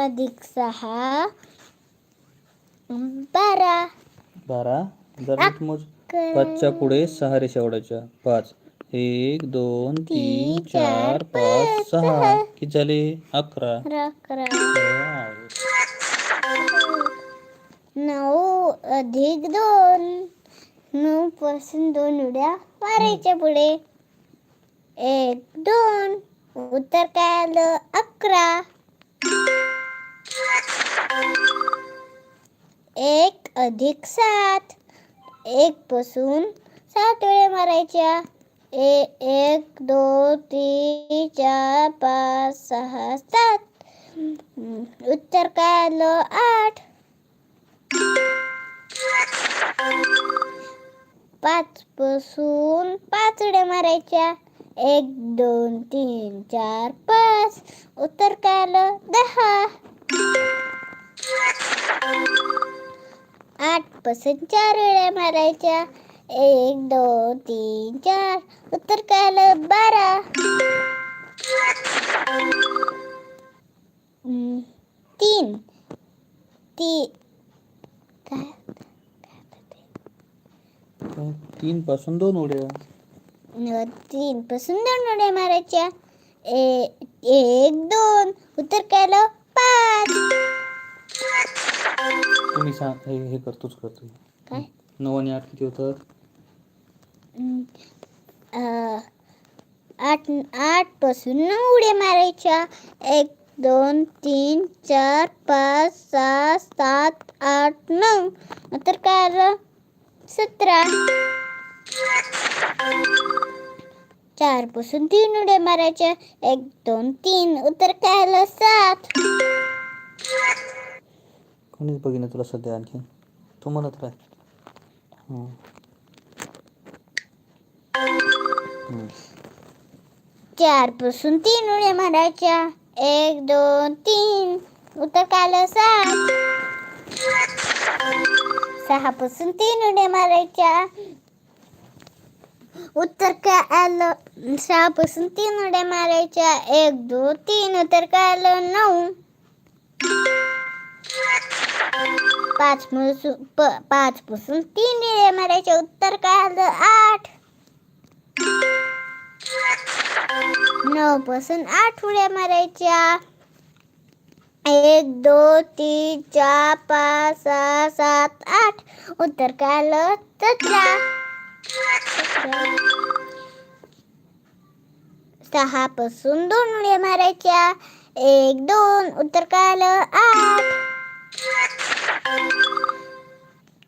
अधिक सहा. बारा. बारा. जरा नीट मोज पाचच्या पुढे सहा रेषा ओढायच्या. पाच. एक दोन तीन चार पाच सहा. किती झाले? अकरा. अकरा वाव. नऊ अधिक दोन. नऊ पासून दोन उड्या मारायच्या पुढे. एक दोन. उत्तर काय आलं? अकरा. एक अधिक सात. एक पासून सात वेळा मारायच्या. ए एक दोन तीन चार पाच सहा सात. उत्तर काय आलं? आठ. पाच पासून पाच उड्या मारायच्या. एक दोन तीन चार पाच. उत्तर काय आलं? दहा. आठपासून चार वेळा मारायच्या. एक दोन तीन चार. उत्तर काय बारा. तीन. ती काय? तीन पासून दोन उड्या. तीन पासून दोन उड्या मारायच्या. एक दोन. उत्तर काय तुम्ही सांग हे हे करतोच करतो काय? नऊ आणि आठ किती अं, आठ आठपासून नऊ उड्या मारायच्या. एक दोन तीन चार पाच सहा सात आठ नऊ. नंतर काय आलं? सतरा. चारपासून तीन उड्या मारायच्या. एक दोन तीन. उत्तर काय आलं सात. कोणीच बघितलं तुला सध्या आणखी? तू म्हणत राह. हं. हं. चारपासून तीन उड्या मारायच्या. एक दोन तीन. उत्तर काय आलं सात. सहा पासून तीन उड्या मारायच्या. उत्तर काय आलं सहापासून तीन उड्या मारायच्या एक दोन तीन तर काय आलं नऊ. पाच प- पाच पासून तीन उड्या मारायच्या उत्तर काय आलं आठ. नऊ पासून आठ उड्या मारायच्या. एक दोन तीन चार पाच सहा सात आठ. उत्तर काय आलं सतरा. सहा पासून दोन उड्या मारायच्या. एक दोन उत्तर काल आठ.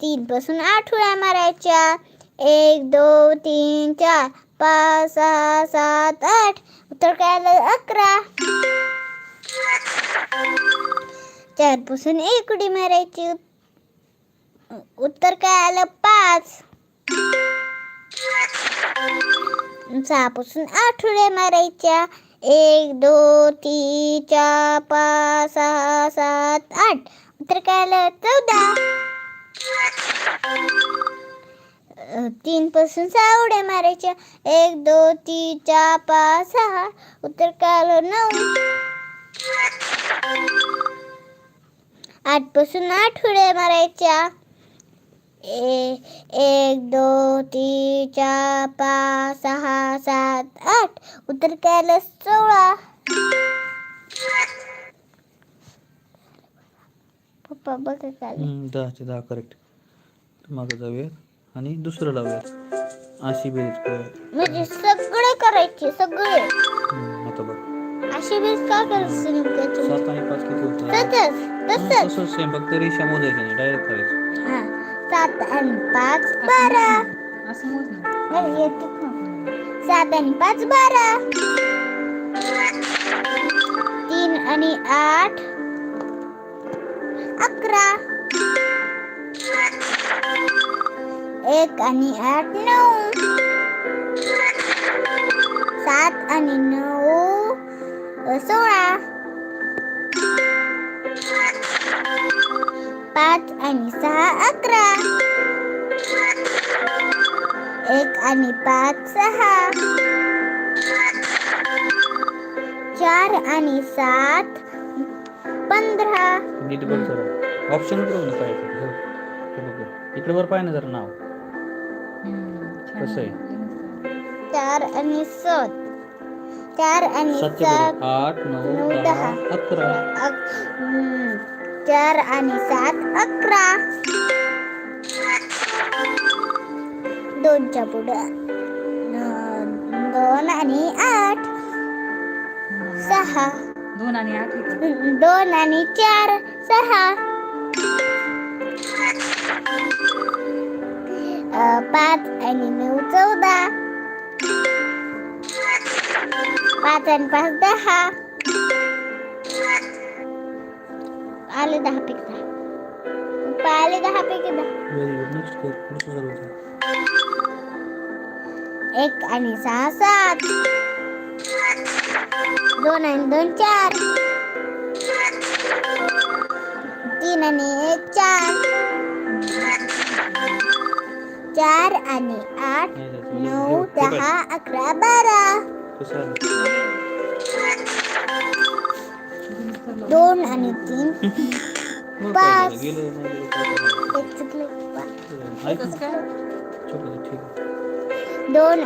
तीन पासून आठ उड्या मारायच्या. एक दोन तीन चार पाच सहा सात आठ. उत्तर काल अकरा. चारपासून एक उडी मारायची. उत्तर काय आलं पाच. सहापासून आठ उड्या मारायच्या. एक दोन तीन चार पाच सहा सात आठ. तर काय आलं? चौदा. तीन पासून सहा उड्या मारायच्या. एक दोन तीन चार पाच सहा. उत्तर काय आलं? नऊ. आठपासून आठ उड्या मारायच्या. ए एक दोन तीन चार पाच सहा सात आठ. उत्तर काय सोळा. पप्पा बघ काय आलं. हं, दहा करेक्ट मागं जाऊयात आणि दुसरं लावूयात. अशी बेरीज करूयात. म्हणजे सगळे करायचे सगळे. आता बघ. अशी बेस का करायचं? सात आणि पाच किती होतात? तसंच तसंच तसंच सेम फक्त रेषा मोजायच्या नाही डायरेक्ट करायचं हा. सात आणि पाच बारा असं मोज ना नाही, सात आणि पाच बारा तीन आणि आठ. अकरा. एक आणि आठ नऊ. सात आणि नऊ सोळा. पाच आणि सहा अकरा. एक आणि पाच सहा. चार आणि सात पंधरा. नीट बघ जरा. ऑप्शन बघ ना काय आहे ते. हो. बघ. इकडे वर पाहिजे जरा नाव. कसं आहे? चार आणि सात. चार आणि सात आठ नऊ दहा दहा. अकरा. अक- हम्म, चार आणि सात अकरा. दोनच्या पुढं. न- दोन आणि आठ. सहा. दोन आणि आठ? दोन आणि चार सहा. पाच आणि नऊ चौदा. पाच आणि पाच दहा. आले दहा पैकी दहा आले दहा पैकी दहा व्हेरी गुड नेक्स्ट कर पुढचं चालू होतं. एक आणि सहा सात दोन आणि दोन चार तीन आणि एक चार चार आणि आठ. नऊ? दहा अकरा बारा कसं आलं? दोन आणि तीन मग पाच. काय झालं? गेलं नाही गेलं काय करणार? एक चुकलं पाच. ऐक कसं काय चुकलं ठीक आहे दोन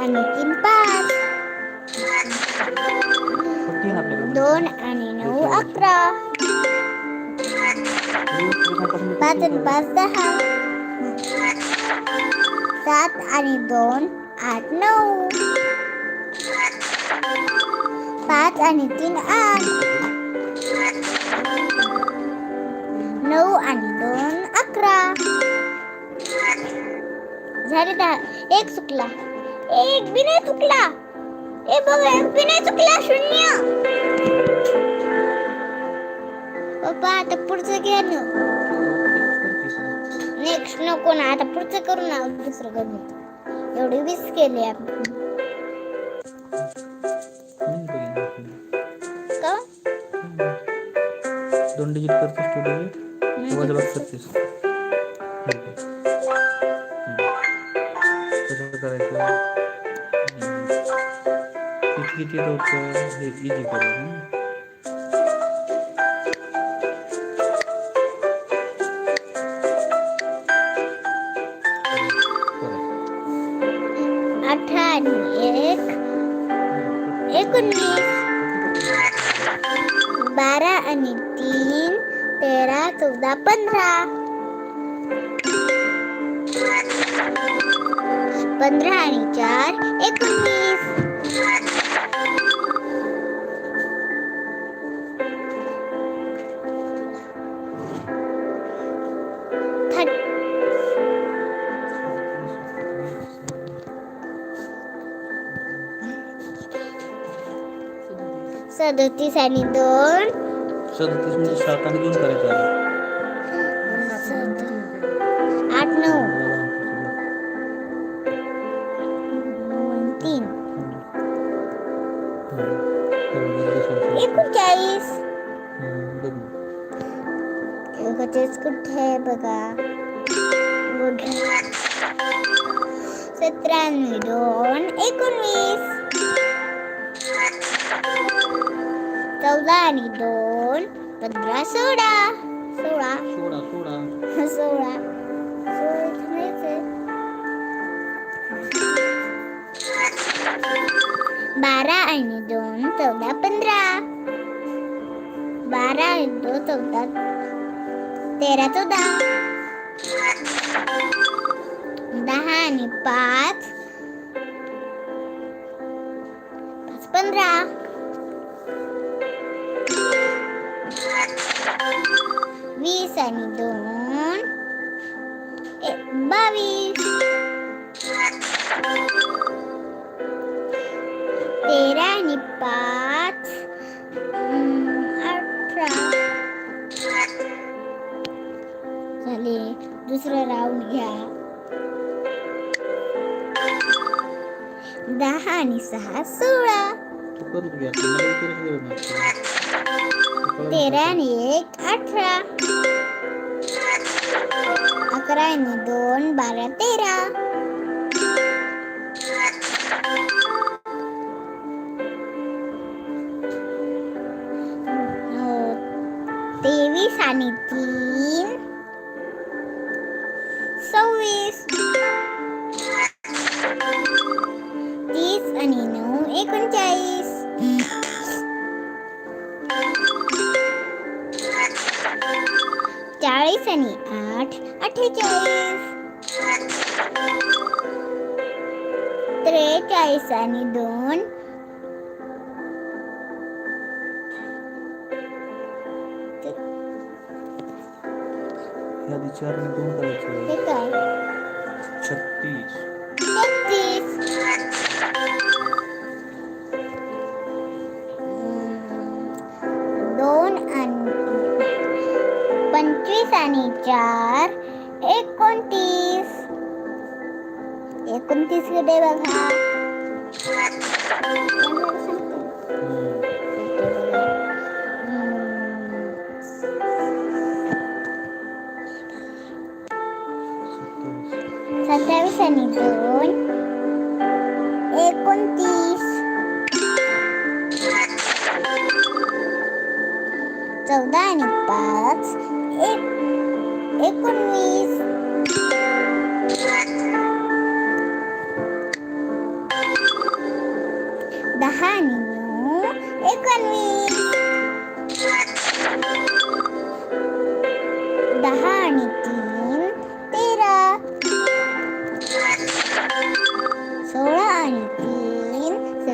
नऊ आणि दोन अकरा. झाले दहा एक चुकला. एक बी नाही चुकला. ए बघ एक बी नाही चुकला शून्य. पप्पा आता पुढचं घ्या ना. नेक्स्ट नको ना आता पुढचं करू ना दुसरं गणित एवढी वीस केली आपण. का? दोन डिजिट करतेस टू डिजिट वजा बाग कसं करायचं? किती किती येतं हे इझी करू. एक. करा. तेरा चौदा पंधरा पंधरा आणि चार एकोणवीस थर्टी सदतीस आणि दोन सदतीस म्हणजे सात आणि दोन करायचं एकोणचाळीस एकोणचाळीस कुठे आहे बघा? आणि दोन एकोणवीस. चौदा आणि दोन पंधरा सोळा. सोळा. सोळा सोळा. सोळा. सोळा. बारा आणि दोन चौदा पंधरा. बारा आणि दोन चौदा. तेरा चौदा. दहा आणि पाच. पाच पंधरा. वीस आणि दोन. बावीस. But पाच अठरा झाले दुसरं राऊंड घ्या. दहा आणि सहा सोळा. तेरा आणि एक अठरा. अकरा आणि दोन बारा तेरा. तेवीस आणि तीन. सव्वीस. तीस आणि नऊ एकोणचाळीस. चाळीस आणि आठ अठ्ठेचाळीस. त्रेचाळीस आणि दोन. यादी चार आणि दोन करायचे छत्तीस दोन आणि चार एकोणतीस. एकोणतीस बघा. सत्तावीस आणि दोन एकोणतीस. चौदा आणि पाच एक एकोणवीस.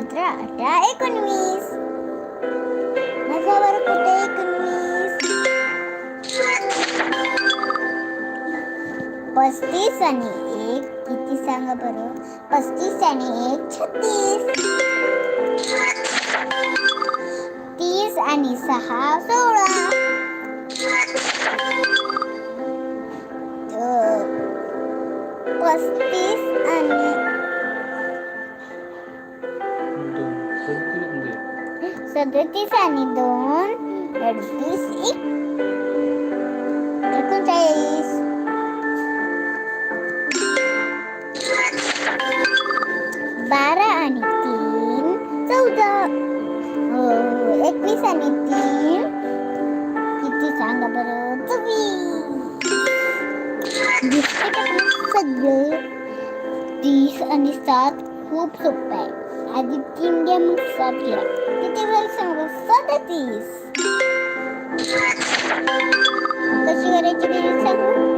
सतरा अठरा एकोणवीस. माझ्यावर बरं कुठे एकोणवीस? पस्तीस आणि एक किती सांगा बरं? पस्तीस आणि एक छत्तीस. तीस आणि सहा सोळा. सदतीस आणि दोन अडतीस एक एकोणचाळीस बारा आणि तीन चौदा हो एकवीस आणि तीन किती सांगा बरं चोवीस दिसते का तुम्हाला सगळे तीस आणि सात खूप सोपं आहे आधी तीन घ्या मग सात घ्या beautiful song of Sadatis. Does she want to introduce herself?